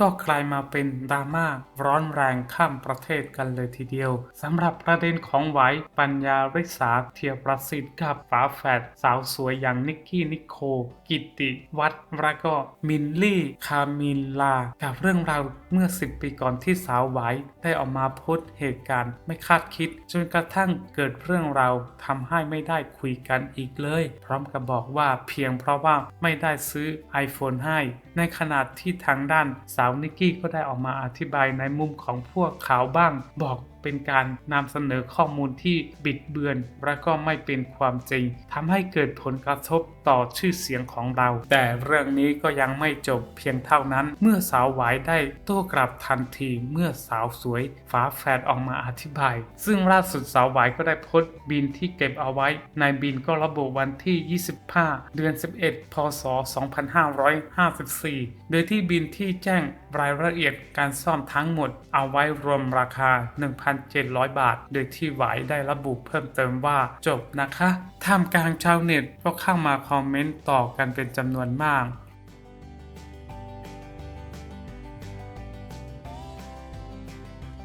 ก็กลายมาเป็นดราม่าร้อนแรงข้ามประเทศกันเลยทีเดียวสำหรับประเด็นของไหวปัญญาริษาเทียประสิทธิ์กับฝาแฝดสาวสวยอย่างนิกกี้นิโค กิติวัฒน์แล้วก็มินลี่ คามินลา กับเรื่องราวเมื่อ 10 ปีก่อนที่สาวไหวได้ออกมาโพสต์เหตุการณ์ไม่คาดคิด จนกระทั่งเกิดเรื่องราวทำให้ไม่ได้คุยกันอีกเลย พร้อมกับบอกว่าเพียงเพราะว่าไม่ได้ซื้อ iPhone ให้ ในขณะที่ทางด้านสาวนิกกี้ก็ได้ออกมาอธิบายในมุมของพวกเขาบ้าง บอก เป็นการนำเสนอข้อมูลที่บิดเบือน และก็ไม่เป็นความจริงทำให้เกิดผลกระทบต่อชื่อเสียงของเรา แต่เรื่องนี้ก็ยังไม่จบเพียงเท่านั้น เมื่อสาวหวายได้โต้กลับทันทีเมื่อสาวสวยฝาแฝดออกมาอธิบาย ซึ่งล่าสุดสาวหวายก็ได้โพสต์บินที่เก็บเอาไว้ ในบินก็ระบุวันที่ 25 เดือน 11 พศ 2554 โดยที่บินที่แจ้งรายละเอียดการซ่อมทั้งหมดเอาไว้รวมราคา 1,000 1,700 บาท โดยที่หวายได้ระบุเพิ่มเติมว่าจบนะคะท่ามกลางชาวเน็ตก็เข้ามาคอมเมนต์ต่อกันเป็นจำนวนมาก